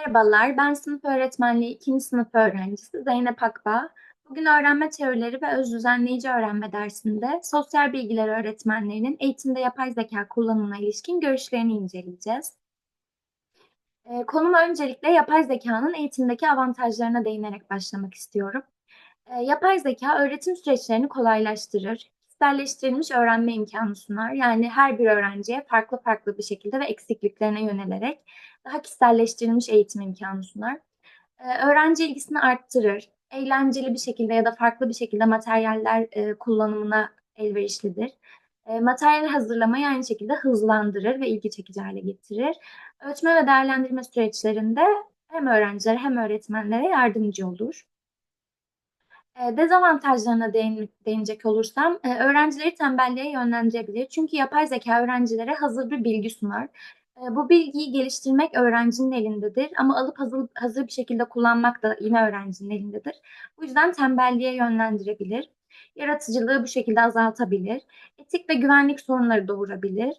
Merhabalar, ben sınıf öğretmenliği 2. sınıf öğrencisi Zeynep Akbağ. Bugün öğrenme teorileri ve öz düzenleyici öğrenme dersinde sosyal bilgiler öğretmenlerinin eğitimde yapay zeka kullanımına ilişkin görüşlerini inceleyeceğiz. Ee, konuma öncelikle yapay zekanın eğitimdeki avantajlarına değinerek başlamak istiyorum. Ee, yapay zeka öğretim süreçlerini kolaylaştırır, kişiselleştirilmiş öğrenme imkanı sunar. Yani her bir öğrenciye farklı farklı bir şekilde ve eksikliklerine yönelerek daha kişiselleştirilmiş eğitim imkanı sunar. Ee, öğrenci ilgisini arttırır, eğlenceli bir şekilde ya da farklı bir şekilde materyaller e, kullanımına elverişlidir. E, materyal hazırlamayı aynı şekilde hızlandırır ve ilgi çekici hale getirir. Ölçme ve değerlendirme süreçlerinde hem öğrencilere hem öğretmenlere yardımcı olur. E, dezavantajlarına değin, değinecek olursam, e, öğrencileri tembelliğe yönlendirebilir. Çünkü yapay zeka öğrencilere hazır bir bilgi sunar. E, bu bilgiyi geliştirmek öğrencinin elindedir ama alıp hazır, hazır bir şekilde kullanmak da yine öğrencinin elindedir. Bu yüzden tembelliğe yönlendirebilir. Yaratıcılığı bu şekilde azaltabilir. Etik ve güvenlik sorunları doğurabilir.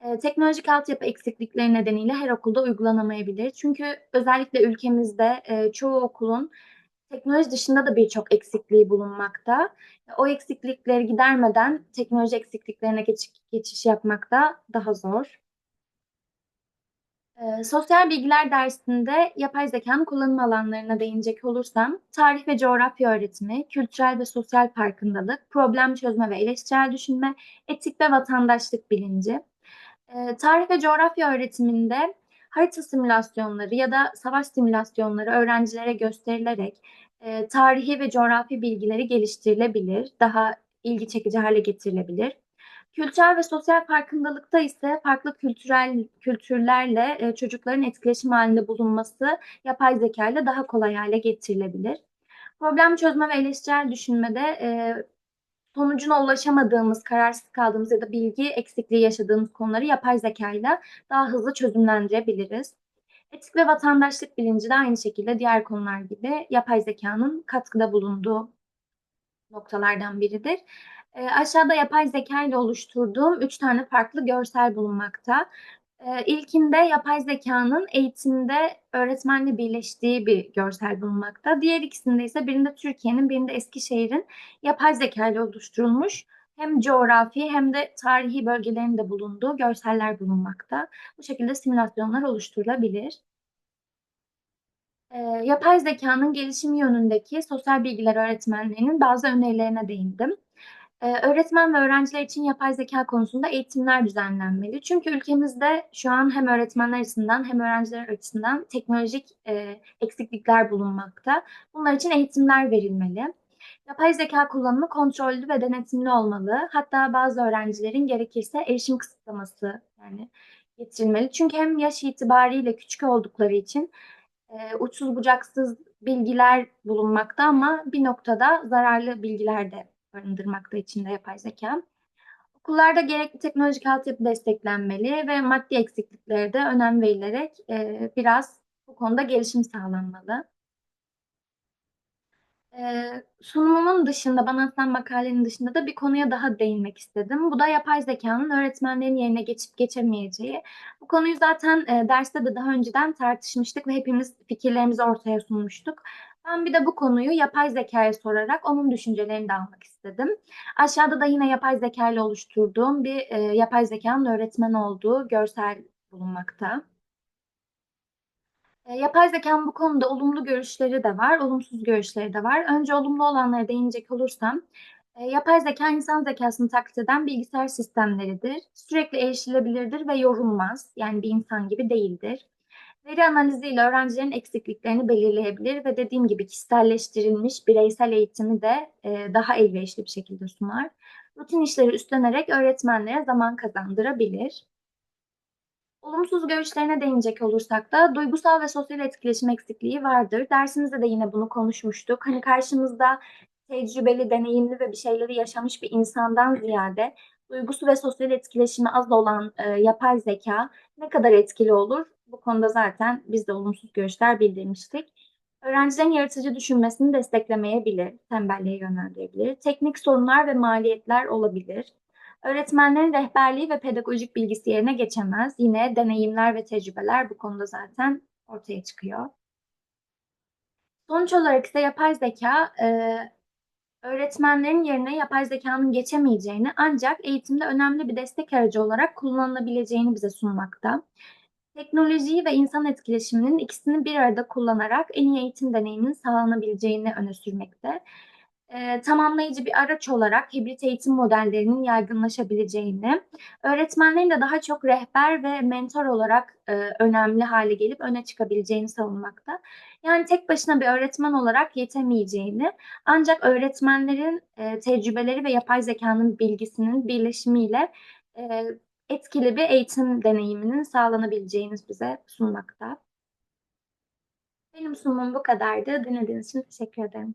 E, teknolojik altyapı eksiklikleri nedeniyle her okulda uygulanamayabilir. Çünkü özellikle ülkemizde e, çoğu okulun teknoloji dışında da birçok eksikliği bulunmakta. O eksiklikleri gidermeden teknoloji eksikliklerine geç, geçiş yapmak da daha zor. Ee, sosyal bilgiler dersinde yapay zekanın kullanım alanlarına değinecek olursam, tarih ve coğrafya öğretimi, kültürel ve sosyal farkındalık, problem çözme ve eleştirel düşünme, etik ve vatandaşlık bilinci. Ee, tarih ve coğrafya öğretiminde harita simülasyonları ya da savaş simülasyonları öğrencilere gösterilerek e, tarihi ve coğrafi bilgileri geliştirilebilir, daha ilgi çekici hale getirilebilir. Kültürel ve sosyal farkındalıkta ise farklı kültürel kültürlerle e, çocukların etkileşim halinde bulunması yapay zeka ile daha kolay hale getirilebilir. Problem çözme ve eleştirel düşünmede e, sonucuna ulaşamadığımız, kararsız kaldığımız ya da bilgi eksikliği yaşadığımız konuları yapay zeka ile daha hızlı çözümlendirebiliriz. Etik ve vatandaşlık bilinci de aynı şekilde diğer konular gibi yapay zekanın katkıda bulunduğu noktalardan biridir. E, aşağıda yapay zeka ile oluşturduğum üç tane farklı görsel bulunmakta. E, ilkinde yapay zekanın eğitimde öğretmenle birleştiği bir görsel bulunmakta. Diğer ikisinde ise birinde Türkiye'nin birinde Eskişehir'in yapay zeka ile oluşturulmuş hem coğrafi hem de tarihi bölgelerin de bulunduğu görseller bulunmakta. Bu şekilde simülasyonlar oluşturulabilir. E, yapay zekanın gelişimi yönündeki sosyal bilgiler öğretmenlerinin bazı önerilerine değindim. Ee, öğretmen ve öğrenciler için yapay zeka konusunda eğitimler düzenlenmeli. Çünkü ülkemizde şu an hem öğretmenler açısından hem öğrenciler açısından teknolojik e, eksiklikler bulunmakta. Bunlar için eğitimler verilmeli. Yapay zeka kullanımı kontrollü ve denetimli olmalı. Hatta bazı öğrencilerin gerekirse erişim kısıtlaması yani getirilmeli. Çünkü hem yaş itibariyle küçük oldukları için e, uçsuz bucaksız bilgiler bulunmakta ama bir noktada zararlı bilgiler de barındırmakta içinde yapay zeka. Okullarda gerekli teknolojik altyapı desteklenmeli ve maddi eksikliklere de önem verilerek e, biraz bu konuda gelişim sağlanmalı. E, sunumumun dışında, bana atılan makalenin dışında da bir konuya daha değinmek istedim. Bu da yapay zekanın öğretmenlerin yerine geçip geçemeyeceği. Bu konuyu zaten e, derste de daha önceden tartışmıştık ve hepimiz fikirlerimizi ortaya sunmuştuk. Ben bir de bu konuyu yapay zekaya sorarak onun düşüncelerini de almak istedim. Aşağıda da yine yapay zeka ile oluşturduğum bir e, yapay zekanın öğretmen olduğu görsel bulunmakta. E, yapay zekanın bu konuda olumlu görüşleri de var, olumsuz görüşleri de var. Önce olumlu olanlara değinecek olursam, e, yapay zeka insan zekasını taklit eden bilgisayar sistemleridir. Sürekli erişilebilirdir ve yorulmaz. Yani bir insan gibi değildir. Veri analiziyle öğrencilerin eksikliklerini belirleyebilir ve dediğim gibi kişiselleştirilmiş bireysel eğitimi de e, daha elverişli bir şekilde sunar. Rutin işleri üstlenerek öğretmenlere zaman kazandırabilir. Olumsuz görüşlerine değinecek olursak da duygusal ve sosyal etkileşim eksikliği vardır. Dersimizde de yine bunu konuşmuştuk. Hani karşımızda tecrübeli, deneyimli ve bir şeyleri yaşamış bir insandan ziyade duygusu ve sosyal etkileşimi az olan e, yapay zeka ne kadar etkili olur? Bu konuda zaten biz de olumsuz görüşler bildirmiştik. Öğrencilerin yaratıcı düşünmesini desteklemeyebilir, tembelliğe yönlendirebilir. Teknik sorunlar ve maliyetler olabilir. Öğretmenlerin rehberliği ve pedagojik bilgisi yerine geçemez. Yine deneyimler ve tecrübeler bu konuda zaten ortaya çıkıyor. Sonuç olarak ise yapay zekâ, eee, öğretmenlerin yerine yapay zekânın geçemeyeceğini ancak eğitimde önemli bir destek aracı olarak kullanılabileceğini bize sunmakta. Teknolojiyi ve insan etkileşiminin ikisini bir arada kullanarak en iyi eğitim deneyiminin sağlanabileceğini öne sürmekte. Eee, tamamlayıcı bir araç olarak hibrit eğitim modellerinin yaygınlaşabileceğini, öğretmenlerin de daha çok rehber ve mentor olarak, eee, önemli hâle gelip öne çıkabileceğini savunmakta. Yani tek başına bir öğretmen olarak yetemeyeceğini ancak öğretmenlerin, eee, tecrübeleri ve yapay zekânın bilgisinin birleşimiyle, eee, etkili bir eğitim deneyiminin sağlanabileceğini bize sunmakta. Benim sunumum bu kadardı. Dinlediğiniz için teşekkür ederim.